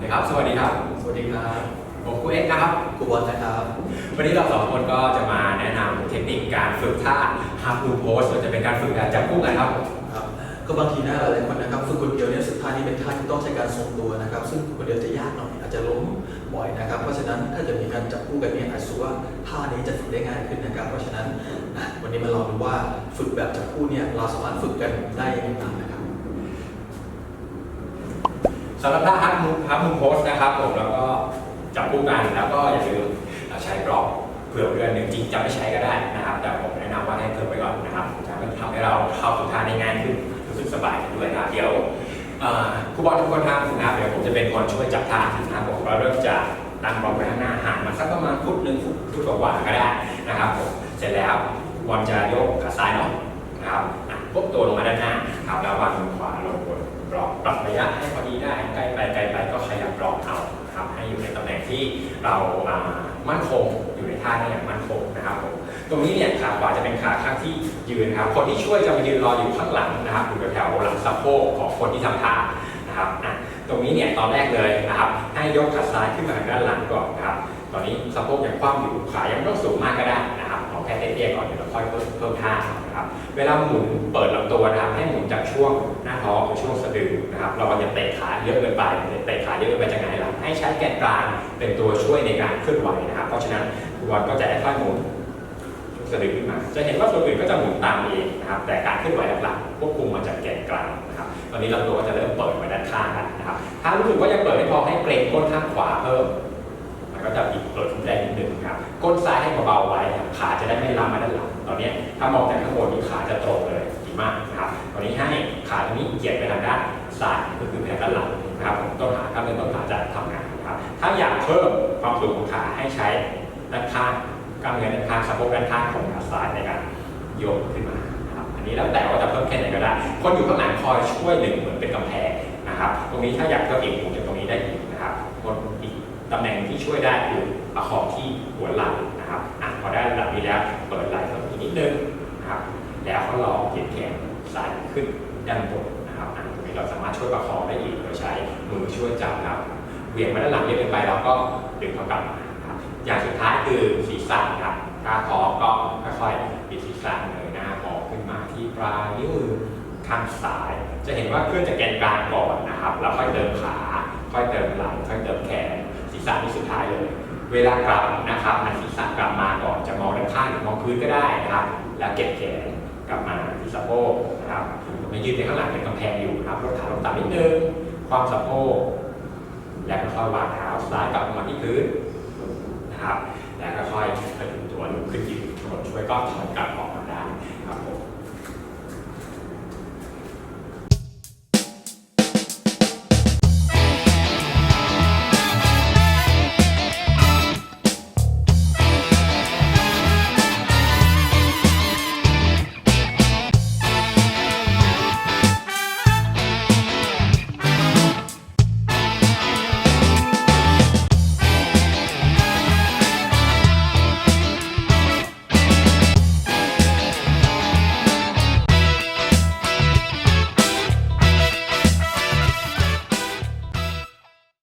นะครับ สวัสดีครับ สวัสดีครับ ผมครูเอ็กนะครับ ครูบอลนะครับ วันนี้เราสองคนก็จะมาแนะนำเทคนิคการฝึกท่าฮาร์ moon pose มัจะเป็นการฝึกการจับคู่กันครับ ครับก็บางทีนะหลายๆคนนะครับฝึกคนเดียวเนี่ยสุดท้ายนี่เป็นท่าที่ต้องใช้การทรงตัวนะครับ ซึ่งคนเดียวจะยากหน่อยอาจจะล้มบ่อยนะครับ เพราะฉะนั้นถ้าจะมีการจับคู่กันเนี่ยอาจจะว่าท่านี้จะฝึกได้ง่ายขึ้นนะครับ เพราะฉะนั้นวันนี้มาลองดูว่าฝึกแบบจับคู่เนี่ยเราสามารถฝึกกันได้ยังไงบ้างนะครับำหรับท่าฮับมูฮับมูโพสนะครับผมแล้วก็จับคู่กันแล้วก็อย่าลืมใช้บล็อกเผื่อเดือนหนึ่งจริงจะไม่ใช้ก็ได้นะครับ แต่ผมแนะนำว่าให้เพิ่มไว้ก่อนนะครับจะทำให้เราเข้าสู่ท่าได้ง่ายขึ้นรู้สึกสบายด้วยนะเดี๋ยวเอ่อผู้บอลทุกคนทางนะครับเดี๋ยวผมจะเป็นคนช่วยจับท่านะครับผมเราเริ่มจากตั้งบอลไว้ข้างหน้าห่างมาสักประมาณฟุตหนึ่งฟุตฟุตกว่าก็ได้นะครับผมเสร็จแล้วบอลจะโยกขาซ้ายเนาะนะครับปุ๊บตัวลงมาด้านหน้าครับแล้ววางมือขวาลงบนบล็อกปรับระยะให้พอดีได้ ที่เรามั่นคงอยู่ในท่าได้อย่างมั่นคงนะครับผมตรงนี้เนี่ยขาขวาจะเป็นขาข้างที่ยืนครับคนที่ช่วยจะมายืนรออยู่ข้างหลังนะครับอยู่แถวหลังสะโพกของคนที่ทำท่านะครับตรงนี้เนี่ยตอนแรกเลยนะครับให้ยกขาซ้ายขึ้นมาด้านหลังก่อนนะครับ อนนี้สะโพกยังคว่ำอยู่ขายังไม่ต้องสูงมากก็ได้นะครับเอาแค่เตี้ยๆก่อนเดี๋ยวเราค่อยเพิ่มเพิ่มท่านะครับเวลาหมุนเปิดลำตัวนะครับให้หมุนจากช่วงหน้าท้องไปช่วงสะดือนะครับเราจะเตะขาเยอะเกินไปเตะขาเยอะเกินไปจะไงหลังให้ใช้แกนกลางเป็นตัวช่วยในการเคลื่อนไหวนะครับเพราะฉะนั้นคุณบอลก็จะค่อยหมุนช่วงสะดือขึ้นมาจะเห็นว่าส่วนอื่นก็จะหมุนตามเองนะครับ แต่การเคลื่อนไหวหลักๆควบคุมมาจากแกนกลางนะครับ ตอนนี้ลำตัวก็จะเริ่มเปิดไปด้านข้างนะครับ ถ้ารู้สึกว่ายังเปิดไม่พอให้เกรงก้นข้างขวาเพิ่ม ก็จะบิดเปิดขึ้นได้นิดนึงครับก้นซ้ายให้เบาๆไว้นะครับขาจะได้ไม่ล้ำมาด้านหลังตอนนี้ถ้ามองจากข้างบนนี่ขาจะตรงเลยดีมากนะครับตอนนี้ให้ขาตรงนี้เหยียดไปทางด้านซ้ายก็คือไปทางด้านหลังนะครับต้นขากล้ามเนื้อต้นขาจะทำงานนะครับถ้าอยากเพิ่มความสูงของขาให้ใช้ด้านข้างกล้ามเนื้อด้านข้างสะโพกด้านข้างของขาซ้ายในการโยกขึ้นมาครับอันนี้แล้วแต่ว่าจะเพิ่มแค่ไหนก็ได้ คนอยู่ข้างหลังคอยช่วยหนึ่งเหมือนเป็นกำแพงนะครับ ตรงนี้ถ้าอยากเพิ่มอีกผมจะตรงนี้ได้อีกนะครับคนอีก ตำแหน่งที่ช่วยได้คือประคองที่หัวไหล่นะครับอะพอได้ระดับนี้แล้วเปิดไหล่เพิ่มอีกนิดนึงนะครับ แล้วก็ลองเหยียดแขนซ้ายขึ้นด้านบนนะครับอะตรงนี้เราสามารถช่วยประคองได้อีกโดยใช้มือช่วยจับนะครับเหวี่ยงมาด้านหลังเยอะเกินไปเราก็ดึงเขากลับมานะครับอย่างสุดท้ายคือศีรษะนะครับถ้าพร้อมก็ค่อยๆปิดศีรษะเงยหน้าออกขึ้นมาที่ปลายนิ้วมือข้างซ้าย จะเห็นว่าเคลื่อนจากแกนกลางก่อนนะครับแล้วค่อยเติมขา ค่อยเติมไหล่ค่อยเติมแขน ศีรษะที่สุดท้ายเลย เวลากลับนะครับหันศีรษะกลับมาก่อนจะมองด้านข้างหรือมองพื้นก็ได้นะครับ แล้วเก็บแขนกลับมาที่สะโพกนะครับไม่ยืดไปข้างหลังเป็นกำแพงอยู่นะครับลดขาลงต่ำนิดนึงความสะโพกแล้วก็ค่อยวางเท้าซ้ายกลับมาที่พื้นนะครับ แล้วก็ค่อยพยุงตัวลุกขึ้นยืนคนช่วยก็ถอยกลับออกมาได้ครับผม